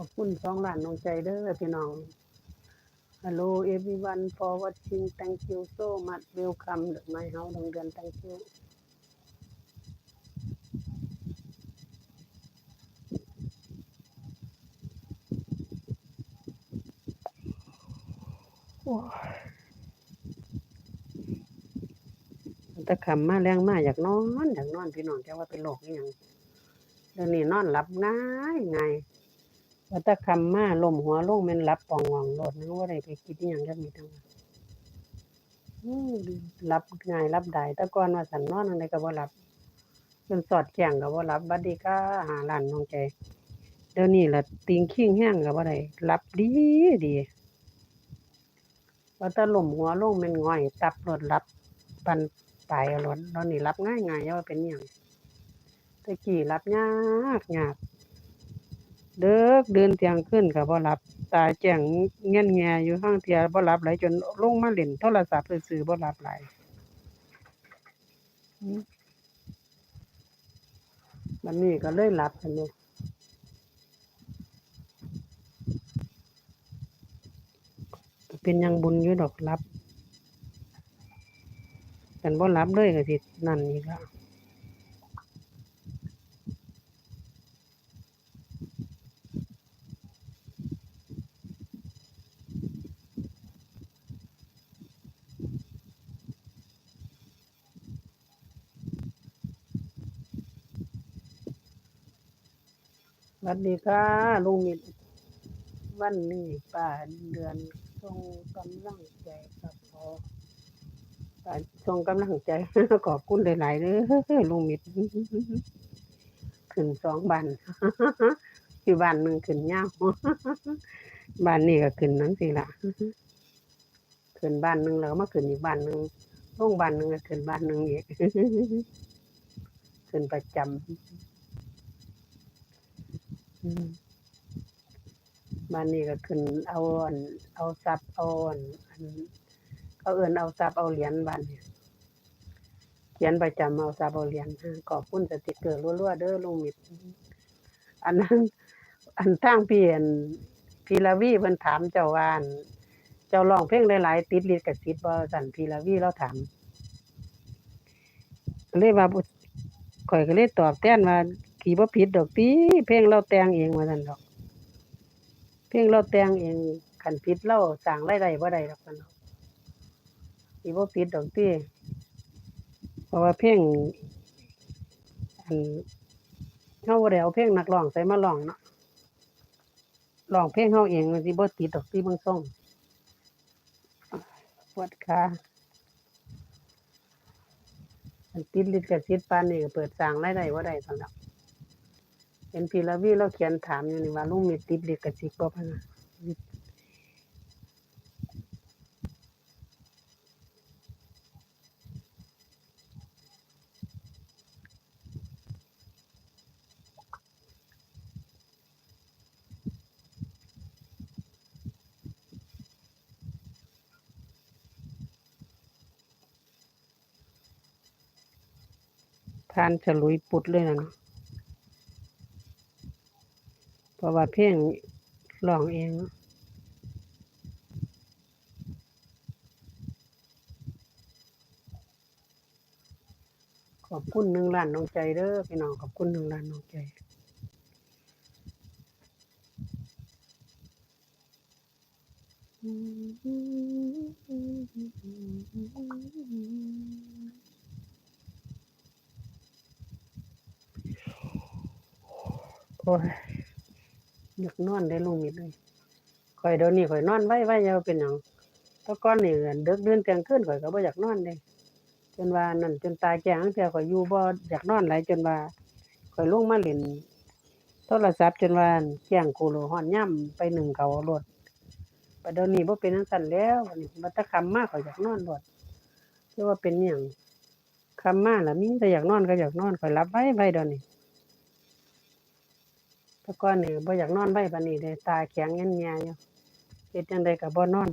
ขอบคุณสองล้านน้องใจเด้อพี่น้อง Hello everyone for watching thank you so much welcome ดอกไม้เฮาดงเดือน thank you โอ้ต่คำมาแรงมาอยากนอนอยากนอนพี่น้องแต่ว่าเป็นโรคอยังเดี๋ยวนี้นอนหลับง่ายง่าย ว่าต่คำมาลมหัวลงแม่นหลับปองหวองโลดนึกว่าได้ไปคิดอหยังจักมีทั้งนั้นรับง่ายหลับได้ต่ก่อนว่าสันนอนอันใดก็บ่หลับจนสอดแจ้งก็บ่หลับบัดนี้ก็หาหลานน้องใจเดี๋ยวนี้ละติงขิงแห้งก็บ่ได้รับดีดีว่าต่ลมหัวลงแม่นง่อย ตับรถหลับปันตายเอารถตอนนี้หลับง่ายง่ายอย่าว่าเป็นหยังต่กี้หลับยากยาก เด้อเดินเตียงขึ้นก็บ่หลับ ตาแจ้งแง่นแงอยู่ข้างเตียบ่หลับไหลายจนลงมาเล่นโทรศัพท์ซื่อๆบ่หลับไหลายอืมบัดนี้ก็เลยหลับอันนี้เป็นยังบุญอยู่ดอกหลับกันบ่หลับเลยก็สินั่นอีกแล้ว วัสดีค่ะลุงมิตรวันนี้ป้าเดือนส่งกำลังใจกับพอป้าส่งกำลังใจขอบคุณหลายๆเด้อลุงมิตรขึ้นสองบันอยู่บ้านหนึ่งขึ้นยาวบ้านนี้ก็ขึ้นนั่นสิล่ะขึ้นบ้านหนึ่งแล้วมาขึ้นอีกบ้านหนึ่งลงบ้านหนึ่งก็ขึ้นบ้านหนึ่งอีกขึ้นประจำ บ้านนี้ก็ขึ้นเอาอันเอาทรัพย์เอาอันอันเขาเอื่นเอาทรัพย์เอาเหรียญบ้านเนี่ยเขียนประจำเอาทรัพย์เอาเหรียญอ่าขอบคุณสติกเกอร์รัวๆเด้อลุงมิตรอันนั้นอันทางเปลี่ยนพีลาวีเพิ่นถามเจ้าวาน เจ้าร้องเพลงหลายๆติดลิขสิทธิ์บ่สั่นพีลาวีเราถามเลยว่าข่อยก็เลยตอบแทนว่า ขี่บ่ผิดดอกติเพลงเราแต่งเองว่าซั่นดอก เพลงเราแต่งเองคันผิดเราสร้างรายได้บ่ได้ดอกกันเนาะสิบ่ผิดดอกติเพราะว่าเพลงอันเฮาบ่ได้เอาเพลงนักร้องใส่มาร้องเนาะร้องเพลงเฮาเองมันสิบ่ติดดอกติเบิ่งทรงปวดขาติดลิขสิทธิ์ปานนี้ก็เปิดสร้างรายได้บ่ได้ซั่นดอก ห็นพี่ละวีเราเขียนถามอยู่นี่ว่าลุงมีติดลิขสิทธิ์บ่พะนะทานฉลุยปุดเลยนะเนาะ เพราะว่าเพลงร้องเองขอบคุณหนึ่งล้านน้องใจเด้อพี่น้องขอบคุณหนึ่งล้านน้องใจโอ้ย อยากนอนได้ลงมิดเลยข่อยเดี๋ยวนี้ข่อยนอนไว้ไว้อยาวเป็นหยังตะก่อนนี่ก็ดึกดื่นเที่ยงคืนข่อยก็บ่อยากนอนเด้จนว่านั่นจนตาแจ้งจั่งเที่ยข่อยอยู่บ่อยากนอนหลายจนว่าข่อยลงมาเล่นโทรศัพท์จนว่าแจ้งโคโลฮอดย่ำไปหนึ่งเขาวโลดบัดเดี๋ยวนี้บ่เป็นจังซั่นแล้วบันี้บัดแต่ค่ำมากข่อยอยากนอนโลดแต่ว่าเป็นหยังคำมากล่ะมีแต่อยากนอนก็อยากนอนข่อยหลับไว้ไว้เดี๋ยวนี้ แต่ก่อนนี่บ่อยากนอนไว้บัดนี้เลยตาแข็งแง่นๆอยู่เฮ็ดจังไดก็บ่นอน